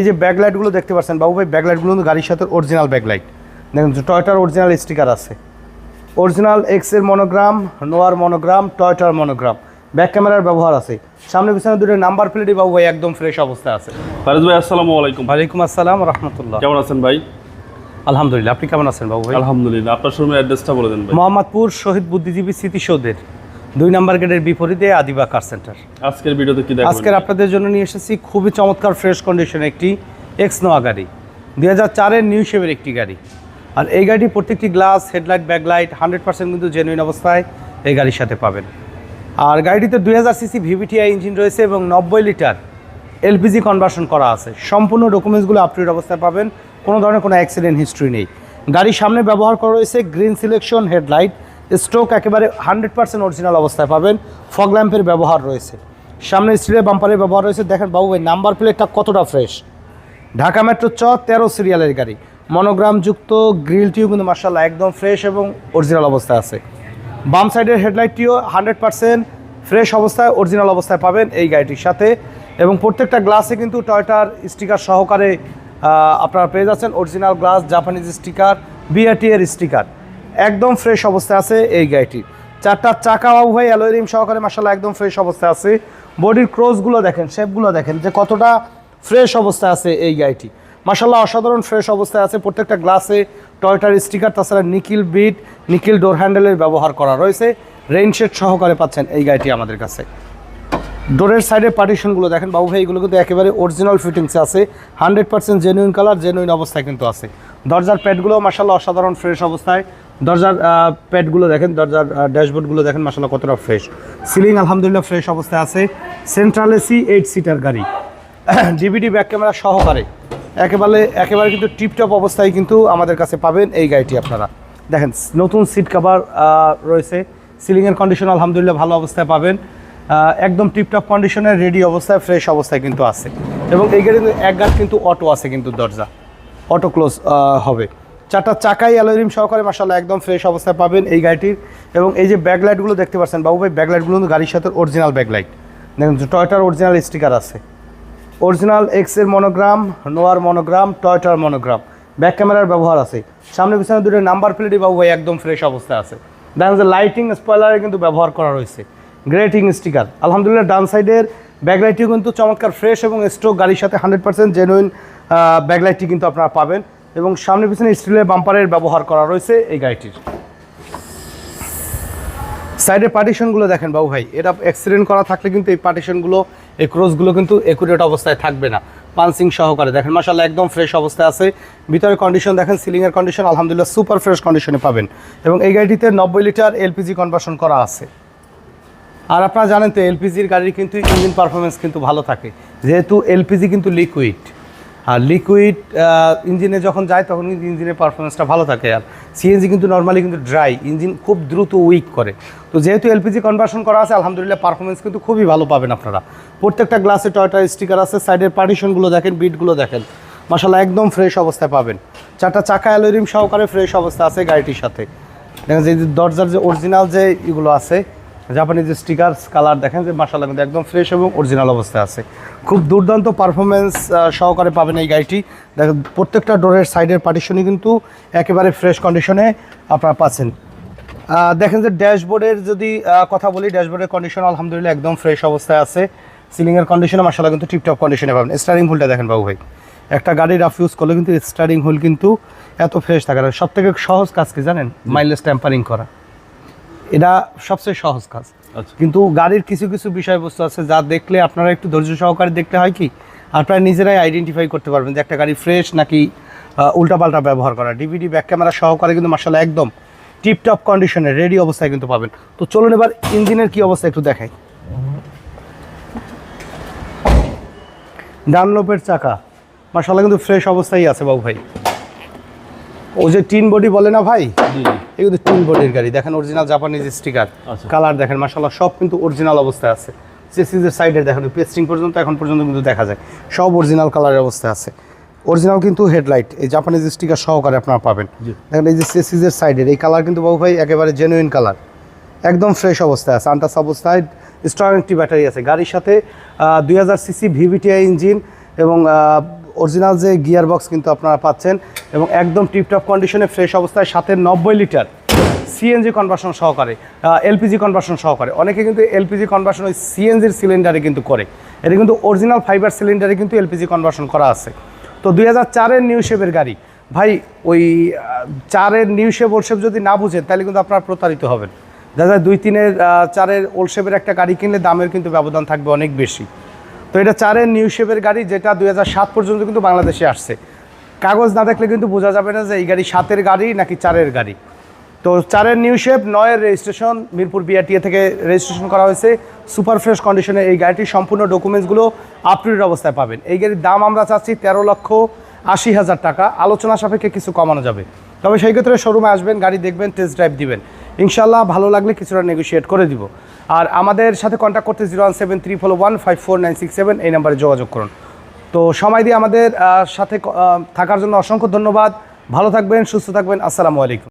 এই যে ব্যাকলাইটগুলো দেখতে পাচ্ছেন বাবু ভাই ব্যাকলাইটগুলো কিন্তু গাড়ির সাথে অরিজিনাল ব্যাকলাইট দেখুন টয়টার অরিজিনাল স্টিকার আছে। অরিজিনাল এক্সের মনোগ্রাম নোয়ার মনোগ্রাম টয়টার মনোগ্রাম ব্যাক ক্যামেরার ব্যবহার আছে। সামনে পিছনে দুটো নাম্বার প্লেটই বাবু ভাই একদম ফ্রেশ অবস্থায় আছে। ফারিজ ভাই আসসালামু আলাইকুম। ওয়ালাইকুম আসসালাম রহমতুল্লাহ। কেমন আছেন ভাই? আলহামদুলিল্লাহ আপনি কেমন আছেন বাবু ভাই? আলহামদুলিল্লাহ আপনার শোরুমের অ্যাড্রেসটা বলে দেন ভাই। মোহাম্মদপুর শহীদ বুদ্ধিজীবী স্মৃতিসৌধের। দুই নাম্বার গেটের বিপরীতে আদিবা কার সেন্টার আজকের ভিডিওতে কি আজকের আপনাদের জন্য নিয়ে এসেছি খুবই চমৎকার ফ্রেশ কন্ডিশনে একটি এক্স নোয়া গাড়ি। দুই হাজার চারের নিউ শেপের একটি গাড়ি। আর এই গাড়িটি প্রত্যেকটি glass headlight backlight hundred percent কিন্তু জেনুইন অবস্থায় এই গাড়ির সাথে পাবেন। আর গাড়িটিতে দুই হাজার সিসি ভিভিটিআই ইঞ্জিন রয়েছে এবং নব্বই লিটার এলপিজি কনভার্সন করা আছে। সম্পূর্ণ ডকুমেন্টসগুলো আপটুড অবস্থায় পাবেন। কোনো ধরনের কোনো অ্যাক্সিডেন্ট হিস্ট্রি নেই। গাড়ির সামনে ব্যবহার করা রয়েছে গ্রিন সিলেকশন হেডলাইট স্ট্রোক একেবারে হান্ড্রেড পার্সেন্ট অরিজিনাল অবস্থায় পাবেন। ফগ ল্যাম্পের ব্যবহার রয়েছে। সামনে স্টিলের বাম্পারের ব্যবহার রয়েছে। দেখেন বাবু ভাই, নাম্বার প্লেটটা কতটা ফ্রেশ। ঢাকা মেট্রো চ, তেরো সিরিয়ালের গাড়ি। মনোগ্রামযুক্ত গ্রিলটিও কিন্তু মার্শাল্লাহ একদম ফ্রেশ এবং অরিজিনাল অবস্থায় আছে। বাম সাইডের হেডলাইটটিও হান্ড্রেড পার্সেন্ট ফ্রেশ অবস্থায়, অরিজিনাল অবস্থায় পাবেন এই গাড়িটির সাথে। এবং প্রত্যেকটা গ্লাসে কিন্তু টয়টার স্টিকার সহকারে আপনারা পেয়ে যাচ্ছেন। Original glass, Japanese sticker BRT এর স্টিকার। একদম ফ্রেশ অবস্থায় আছে এই গাড়িটি। চারটা চাকা ভাই অ্যালোরিম সহকারে মার্শাল্লাহ একদম ফ্রেশ অবস্থায় আছে। বডির ক্রোজগুলো দেখেন শেপগুলো দেখেন যে কতটা ফ্রেশ অবস্থায় আছে এই গাড়িটি। মার্শাল্লাহ অসাধারণ ফ্রেশ অবস্থায় আছে, প্রত্যেকটা গ্লাসে টয়টার স্টিকার তাছাড়া নিকিল বিট নিকিল ডোর হ্যান্ডেলের ব্যবহার করা রয়েছে। রেইনশেড সহকারে পাচ্ছেন এই গাড়িটি আমাদের কাছে। ডোরের সাইডের পার্টিশনগুলো দেখেন, বাবু ভাই, এগুলো কিন্তু একেবারে অরিজিনাল ফিটিংসে আছে। Hundred percent genuine colour genuine অবস্থায় কিন্তু আছে। দরজার প্যাডগুলো মাসাল্লাহ অসাধারণ ফ্রেশ অবস্থায়। দরজার প্যাডগুলো দেখেন, দরজার ড্যাশবোর্ডগুলো দেখেন মাসাল্লাহ কতটা ফ্রেশ। সিলিং আলহামদুলিল্লাহ ফ্রেশ অবস্থায় আছে। সেন্ট্রাল এসি এইট সিটার গাড়ি। ডিভিডি ব্যাক ক্যামেরা সহকারে। একেবারে একেবারে কিন্তু টিপটপ অবস্থায় কিন্তু আমাদের কাছে পাবেন এই গাড়িটি আপনারা। দেখেন, নতুন সিট কাভার রয়েছে। সিলিংয়ের কন্ডিশন আলহামদুলিল্লাহ ভালো অবস্থায় পাবেন। একদম টিপটপ কন্ডিশনে রেডি অবস্থায় ফ্রেশ অবস্থায় কিন্তু আছে। এবং এই গাড়ির এক গাছ কিন্তু অটো আছে কিন্তু দরজা। অটো ক্লোজ হবে। চারটা চাকাই অ্যালোরিম সহকারে মাসাল্লাহ একদম ফ্রেশ অবস্থায় পাবেন এই গাড়িটির। এবং এই যে ব্যাকলাইটগুলো দেখতে পাচ্ছেন, বাবু ভাই, ব্যাকলাইটগুলো কিন্তু গাড়ির সাথে অরিজিনাল ব্যাকলাইট দেখুন টয়টার অরিজিনাল স্টিকার আছে। অরিজিনাল এক্সের মনোগ্রাম নোয়ার মনোগ্রাম টয়টার মনোগ্রাম ব্যাক ক্যামেরার ব্যবহার আছে। সামনে পিছনে দুটো নাম্বার প্লেটই বাবু ভাই একদম ফ্রেশ অবস্থায় আছে। দেখেন যে লাইটিং স্পয়লারে কিন্তু ব্যবহার করা রয়েছে। গ্রেটিং স্টিকার আলহামদুলিল্লাহ, ডান সাইডের ব্যাকলাইটটিও কিন্তু চমৎকার ফ্রেশ এবং স্ট্রোক গাড়ির সাথে হান্ড্রেড পার্সেন্ট জেনুইন ব্যাকলাইটটি কিন্তু আপনারা পাবেন। এবং সামনে পিছনে স্টিলের বাম্পারের ব্যবহার করা রয়েছে এই গাড়িটির। সাইডের পার্টিশনগুলো দেখেন বাবু ভাই, এটা অ্যাক্সিডেন্ট করা থাকলে কিন্তু এই পার্টিশনগুলো, এই ক্রসগুলো কিন্তু একুরেট অবস্থায় থাকবে না। পানসিং সহকারে দেখেন মাসাল্লাহ একদম ফ্রেশ অবস্থায় আছে। ভিতরে কন্ডিশন দেখেন সিলিংয়ের কন্ডিশন আলহামদুলিল্লাহ সুপার ফ্রেশ কন্ডিশনে পাবেন। এবং এই গাড়িটিতে নব্বই লিটার এলপিজি কনভার্সন করা আছে। আর আপনারা জানেন তো এলপিজির গাড়ির কিন্তু ইঞ্জিন পারফরমেন্স কিন্তু ভালো থাকে। যেহেতু এলপিজি কিন্তু লিকুইড আর লিকুইড ইঞ্জিনে যখন যায়, তখন কিন্তু ইঞ্জিনের পারফরমেন্সটা ভালো থাকে। আর সিএনজি কিন্তু নর্মালি কিন্তু ড্রাই ইঞ্জিন খুব দ্রুত উইক করে। তো যেহেতু এলপিজি কনভার্সন করা আছে, আলহামদুলিল্লাহ পারফরমেন্স কিন্তু খুবই ভালো পাবেন আপনারা। প্রত্যেকটা গ্লাসে টয়টা স্টিকার আছে সাইডের পার্টিশনগুলো দেখেন বিটগুলো দেখেন। মাসাল্লাহ একদম ফ্রেশ অবস্থায় পাবেন। চারটা চাকা অ্যালোরিম সহকারে ফ্রেশ অবস্থা আছে গাড়িটির সাথে। দেখেন যে দরজার যে অরিজিনাল যে এগুলো আছে জাপানি যে স্টিকার কালার দেখেন যে মাসাল্লাহ কিন্তু একদম ফ্রেশ এবং অরিজিনাল অবস্থায় আছে। খুব দুর্দান্ত পারফরমেন্স সহকারে পাবেন এই গাড়িটি। দেখেন, প্রত্যেকটা ডোরের সাইডের পার্টিশনই কিন্তু একেবারে ফ্রেশ কন্ডিশনে আপনারা পাচ্ছেন। দেখেন যে ড্যাশবোর্ডের যদি কথা বলি, ড্যাশবোর্ডের কন্ডিশন আলহামদুলিল্লাহ একদম ফ্রেশ অবস্থায় আছে। সিলিংয়ের কন্ডিশনে মাসাল্লাহ কিন্তু টিপটপ কন্ডিশনে পাবেন। স্টারিং হুলটা দেখেন বাবু ভাই। একটা গাড়ি রাফ ইউজ করলে কিন্তু স্টারিং হুল কিন্তু এত ফ্রেশ থাকে না। সব থেকে সহজ কাজ কি জানেন? মাইলেজ ট্যাম্পারিং করা। এটা সবচেয়ে সহজ কাজ। আচ্ছা। কিন্তু গাড়ির কিছু কিছু বিষয়বস্তু আছে যা দেখলে আপনারা একটু ধৈর্য সহকারে দেখতে হয় কি আপনারা নিজেরাই আইডেন্টিফাই করতে পারবেন যে একটা গাড়ি ফ্রেশ নাকি উল্টাপাল্টা ব্যবহার করা। ডিভিডি ব্যাক ক্যামেরা সহকারে কিন্তু মার্শাল্লাহ একদম টিপটপ কন্ডিশনে রেডি অবস্থায় কিন্তু পাবেন। তো চলুন এবার ইঞ্জিনের কি অবস্থা একটু দেখাই। ডানলোপের চাকা। মার্শাল্লাহ কিন্তু ফ্রেশ অবস্থায় আছে বাবু ভাই। ও যে টিন বডি বলে না ভাই? এই কিন্তু টিন বডির গাড়ি। দেখেন অরিজিনাল জাপানিজ স্টিকার। কালার দেখেন মাসাল্লাহ সব কিন্তু অরিজিনাল অবস্থায় আছে। চেসিসের সাইডে দেখেন পেস্টিং পর্যন্ত এখন পর্যন্ত কিন্তু দেখা যায়। সব অরিজিনাল কালারের অবস্থায় আছে। অরিজিনাল কিন্তু হেডলাইট এই জাপানিজ স্টিকার সহকারে আপনারা পাবেন। দেখেন এই যে চেসিসের সাইডের এই কালার কিন্তু বাবু ভাই একেবারে জেনুইন কালার একদম ফ্রেশ অবস্থায় আছে আন্টাস অবস্থায়। স্ট্রং একটি ব্যাটারি আছে। গাড়ির সাথে দুই হাজার সিসি ভিভিটিআই ইঞ্জিন এবং অরিজিনাল যে গিয়ার বক্স কিন্তু আপনারা পাচ্ছেন এবং একদম টিপটপ কন্ডিশনে ফ্রেশ অবস্থায় সাথে নব্বই লিটার সিএনজি কনভার্সন সহকারে এলপিজি কনভার্সন সহকারে। অনেকে কিন্তু এলপিজি কনভার্সন ওই সিএনজির সিলিন্ডারে কিন্তু করে। এটা কিন্তু অরিজিনাল ফাইবার সিলিন্ডারে কিন্তু এলপিজি কনভার্সন করা আছে। তো দুই হাজার চারের নিউ শেপের গাড়ি, ভাই, ওই চারের নিউ শেপ ওল্ড শেপ যদি না বুঝেন, তাহলে কিন্তু আপনারা প্রতারিত হবেন। যায় দুই, তিনের চারের ওল্ড শেপের একটা গাড়ি কিনলে দামের কিন্তু ব্যবধান থাকবে অনেক বেশি। তো এটা চারের নিউ শেপের গাড়ি যেটা দুই পর্যন্ত কিন্তু বাংলাদেশে আসছে। কাগজ না দেখলে কিন্তু বোঝা যাবে না যে এই গাড়ি সাতের গাড়ি নাকি চারের গাড়ি। তো চারের নিউ শেপ নয়ের রেজিস্ট্রেশন মিরপুর বিআরটিএ থেকে রেজিস্ট্রেশন করা হয়েছে। সুপার ফ্রেশ কন্ডিশনে এই গাড়িটির সম্পূর্ণ ডকুমেন্টসগুলো আপ টু অবস্থায় পাবেন। এই গাড়ির দাম আমরা চাচ্ছি তেরো লক্ষ আশি হাজার টাকা। আলোচনা সাপেক্ষে কিছু কমানো যাবে। তবে সেই ক্ষেত্রে শোরুমে আসবেন, গাড়ি দেখবেন টেস্ট ড্রাইভ দিবেন। ইনশাল্লাহ ভালো লাগলে কিছুটা নেগোসিয়েট করে দিব। আর আমাদের সাথে কন্ট্যাক্ট করতে zero one seven three four one five four nine six seven এই নাম্বারে যোগাযোগ করুন। তো সময় দিয়ে আমাদের সাথে থাকার জন্য অসংখ্য ধন্যবাদ। ভালো থাকবেন, সুস্থ থাকবেন। আসসালামু আলাইকুম।